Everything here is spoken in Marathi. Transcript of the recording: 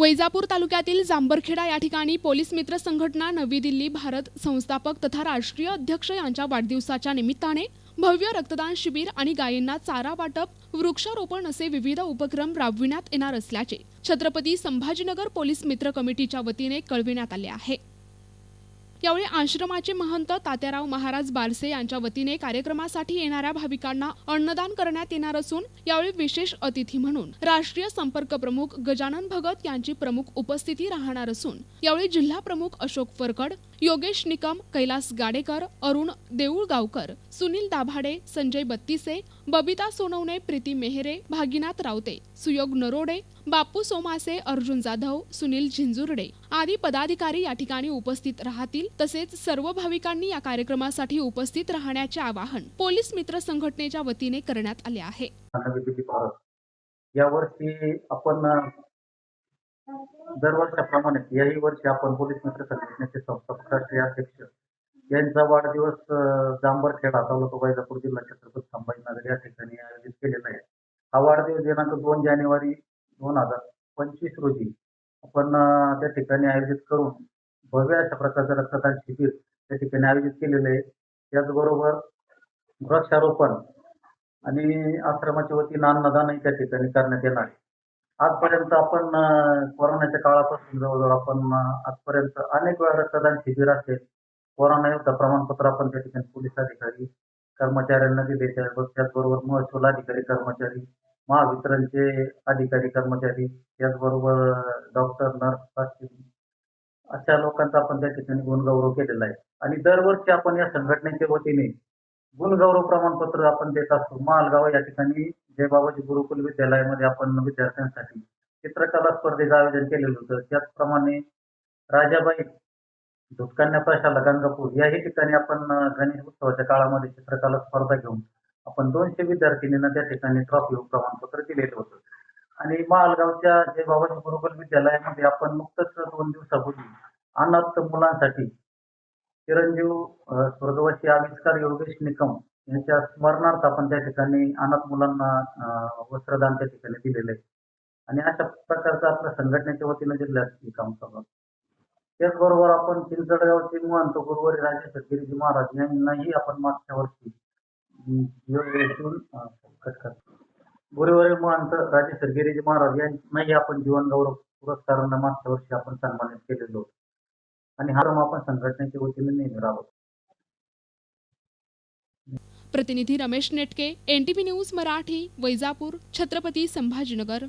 वैजापूर तालुक्यातील जांभरखेडा या ठिकाणी पोलीस मित्र संघटना नवी दिल्ली भारत संस्थापक तथा राष्ट्रीय अध्यक्ष यांच्या वाढदिवसाच्या निमित्ताने भव्य रक्तदान शिबिर आणि गायींना चारा वाटप वृक्षारोपण असे विविध उपक्रम राबविण्यात येणार असल्याचे छत्रपती संभाजीनगर पोलीस मित्र कमिटीच्या वतीने कळविण्यात आले आहे. यावेळी आश्रमाचे महंत तात्याराव महाराज बारसे यांच्या वतीने कार्यक्रमासाठी येणाऱ्या भाविकांना अन्नदान करण्यात येणार असून यावेळी विशेष अतिथी म्हणून राष्ट्रीय संपर्क प्रमुख गजानन भगत यांची प्रमुख उपस्थिती राहणार असून यावेळी जिल्हा प्रमुख अशोक फरकड योगेश निकम कैलास गाडेकर अरुण देऊळगावकर सुनील दाभाडे संजय बत्तीसे बबिता सोनवणे प्रीती मेहरे भागीनाथ रावते सुयोग नरोडे बापू सोमासे अर्जुन जाधव सुनील झिंजुर्डे आदी पदाधिकारी या ठिकाणी उपस्थित राहतील. तसेच सर्व भाविकांनी या कार्यक्रमासाठी उपस्थित राहण्याचे आवाहन पोलीस मित्र संघटनेच्या वतीने करण्यात आले आहे. यावर्षी आपण दरवर्षाप्रमाणे याही वर्षी आपण पोलीस मित्र संघटनेचे संस्थापक राष्ट्रीय अध्यक्ष यांचा वाढदिवस जांभरखेडा तालुका वैजापूर जिल्हा छत्रपती संभाजीनगर या ठिकाणी आयोजित केलेला आहे. हा वाढदिवस दिनांक दोन जानेवारी दोन हजार पंचवीस रोजी आपण त्या ठिकाणी आयोजित करून भव्य अशा प्रकारचं रक्तदान शिबिर त्या ठिकाणी आयोजित केलेलं आहे. त्याचबरोबर वृक्षारोपण आणि आश्रमाच्या वतीनं अन्नदानही त्या ठिकाणी करण्यात येणार आहे. आजपर्यंत आपण कोरोनाच्या काळापासून जवळजवळ आपण आजपर्यंत अनेक वेळा रक्तदान शिबिर असेल. कोरोना योद्धा प्रमाणपत्र आपण त्या ठिकाणी पोलीस अधिकारी कर्मचाऱ्यांना दिले त्या- त्याचबरोबर महसूल अधिकारी कर्मचारी महावितरणचे अधिकारी कर्मचारी त्याचबरोबर डॉक्टर नर्स असतील अशा लोकांचा आपण त्या ठिकाणी गुणगौरव केलेला आहे. आणि दरवर्षी आपण या संघटनेच्या वतीने गुणगौरव प्रमाणपत्र आपण देत असतो. मालगाव या ठिकाणी जय बाबाजी गुरुकुल विद्यालयामध्ये आपण विद्यार्थ्यांसाठी चित्रकला स्पर्धेचं आयोजन केलेलं होतं. त्याचप्रमाणे राजाबाई धुतकन्या प्रशाला गंगापूर याही ठिकाणी आपण गणेश उत्सवाच्या काळामध्ये चित्रकला स्पर्धा घेऊन आपण दोनशे विद्यार्थिनींना त्या ठिकाणी ट्रॉफी व प्रमाणपत्र दिलेलं होतं. आणि मालगावच्या जे बाबाजी गुरुकुल विद्यालयामध्ये आपण नुकतंच दोन दिवसापूर्वी अनाथ मुलांसाठी चिरंजीव स्वर्गवासी आविष्कार योगेश निकम यांच्या स्मरणार्थ आपण त्या ठिकाणी अनाथ मुलांना वस्त्रदान त्या ठिकाणी दिलेलं आहे. आणि अशा प्रकारचं आपल्या संघटनेच्या वतीनं जिल्ह्यात हे काम चालू त्याचबरोबर आपण चिंचडगावचे महंत गुरुवारी राजेश गिरीजी महाराज यांनाही आपण मागच्या वर्षी गुरुवारी महंत राजेश गिरीजी महाराज यांनाही आपण जीवनगौरव पुरस्कारांना मागच्या वर्षी आपण सन्मानित केलेलो होतो. आणि हा क्रम आपण संघटनेच्या वतीने नेहमी राबवतो. प्रतिनिधी रमेश नेटके एनटीपी न्यूज मराठी वैजापूर छत्रपती संभाजीनगर.